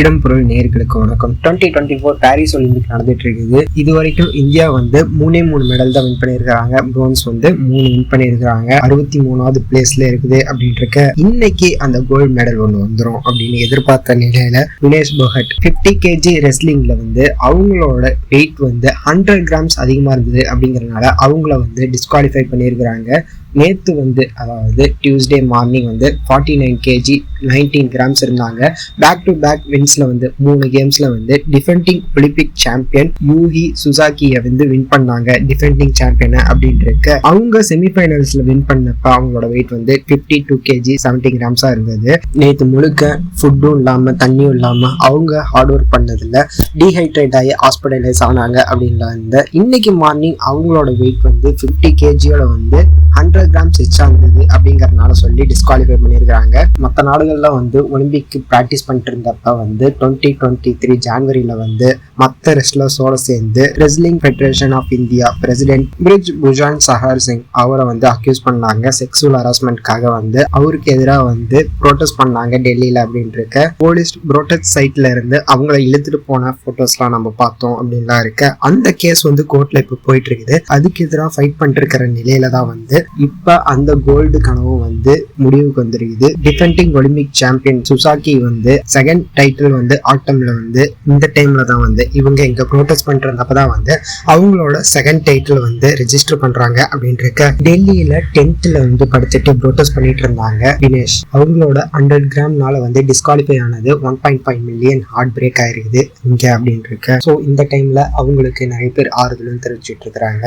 இடம்பொருள் நேர்களுக்கு வணக்கம். Twenty twenty four Paris Olympic நடந்துட்டு இருக்குது. இது வரைக்கும் இந்தியா வந்து மூணே மூணு மெடல் தான் வின் பண்ணியிருக்காங்க ப்ரோன்ஸ் வந்து மூணு வின் பண்ணியிருக்காங்க அறுபத்தி மூணாவது பிளேஸ்ல இருக்குது அப்படின்ட்டு இருக்க இன்னைக்கு அந்த கோல்டு மெடல் ஒன்று வந்துடும் அப்படின்னு எதிர்பார்த்த நிலையில வினேஷ் பகட் ஃபிஃப்டி கேஜி ரெஸ்லிங்ல வந்து அவங்களோட வெயிட் வந்து ஹண்ட்ரட் கிராம்ஸ் அதிகமா இருந்தது அப்படிங்கறதுனால அவங்கள வந்து டிஸ்குவாலிஃபை பண்ணியிருக்கிறாங்க. நேற்று வந்து அதாவது டியூஸ்டே மார்னிங் வந்து forty nine kg nineteen grams இருந்தாங்க பேக் டு பேக் வின்ஸில் வந்து மூணு கேம்ஸில் வந்து டிஃபெண்டிங் ஒலிம்பிக் சாம்பியன் யூஹி சுசாக்கியை வந்து வின் பண்ணாங்க. டிஃபெண்டிங் சாம்பியன் அப்படின்ட்டு அவங்க செமிஃபைனல்ஸில் வின் பண்ணப்ப அவங்களோட வெயிட் வந்து ஃபிஃப்டி டூ கேஜி செவன்டி கிராம்ஸாக இருந்தது. நேற்று முழுக்க ஃபுட்டும் இல்லாமல் தண்ணியும் இல்லாமல் அவங்க ஹார்ட் ஒர்க் பண்ணதில் டீஹைட்ரேட் ஆகி ஹாஸ்பிட்டலைஸ் ஆனாங்க அப்படின்லாம் இருந்த. இன்னைக்கு மார்னிங் அவங்களோட வெயிட் வந்து ஃபிஃப்டி கேஜியோட வந்து ஹண்ட்ரட் கிராம்ஸ் எச்சா இருந்தது அப்படிங்கறதுனால சொல்லி டிஸ்குவாலிஃபை பண்ணியிருக்காங்க மற்ற நாடுகள்ல வந்து ஒலிம்பிக் ப்ராக்டிஸ் பண்ணிட்டு இருந்தப்ப வந்து டுவெண்ட்டி டுவெண்ட்டி த்ரீ ஜான்வரியில வந்து மற்ற ரெஸ்லர்ஸோட சேர்ந்து wrestling federation of India president Brij Bhushan Sharan Singh அவரை வந்து அக்யூஸ் பண்ணாங்க. செக்ஸுவல் ஹராஸ்மெண்ட்காக வந்து அவருக்கு எதிராக வந்து ப்ரோட்டஸ்ட் பண்ணாங்க டெல்லியில அப்படின்ட்டு இருக்க போலீஸ் ப்ரோட்டஸ்ட் சைட்ல இருந்து அவங்கள இழுத்துட்டு போன போட்டோஸ்லாம் நம்ம பார்த்தோம் அப்படின்லாம் இருக்க. அந்த கேஸ் வந்து கோர்ட்ல இப்போ போயிட்டு இருக்குது அதுக்கு எதிராக ஃபைட் பண்ணிட்டு இருக்கிற நிலையில தான் வந்து இப்ப அந்த கோல்டு கனவும் வந்து முடிவுக்கு வந்திருக்குது. டிஃபெண்டிங் ஒலிம்பிக் சாம்பியன் சுசாக்கி வந்து செகண்ட் டைட்டில் வந்து ஆட்டம்ல வந்து இந்த டைம்ல தான் வந்து இவங்க இங்க ப்ரோட்டஸ்ட் பண்றப்ப தான் வந்து அவங்களோட செகண்ட் டைட்டில் வந்து ரெஜிஸ்டர் பண்றாங்க அப்படின்ட்டு இருக்க டெல்லியில டென்த்ல வந்து படுத்துட்டு ப்ரோட்டஸ்ட் பண்ணிட்டு இருந்தாங்க தினேஷ் அவங்களோட ஹண்ட்ரட் கிராம்னால வந்து டிஸ்குவாலிஃபை ஆனது one point five million heart break ஆயிருக்குது இங்க அப்படின்ட்டு இருக்க ஸோ இந்த டைம்ல அவங்களுக்கு நிறைய பேர் ஆறுதலும் தெரிவிச்சுட்டு இருக்கிறாங்க.